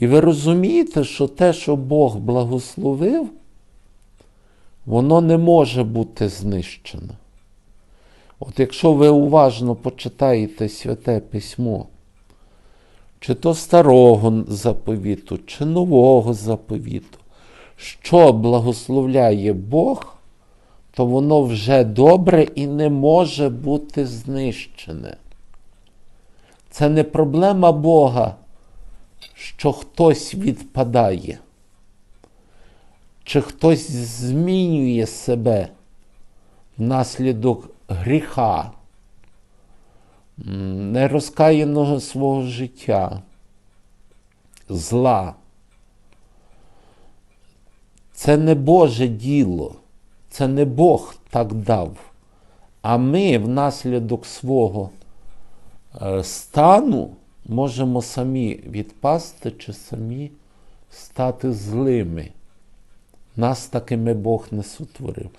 І ви розумієте, що те, що Бог благословив, воно не може бути знищено. От якщо ви уважно почитаєте Святе Письмо, чи то старого заповіту, чи нового заповіту, що благословляє Бог, то воно вже добре і не може бути знищене. Це не проблема Бога, що хтось відпадає, чи хтось змінює себе внаслідок гріха, нерозкаяного свого життя, зла. Це не Боже діло, це не Бог так дав. А ми внаслідок свого е, стану можемо самі відпасти чи самі стати злими. Нас такими Бог не сотворив.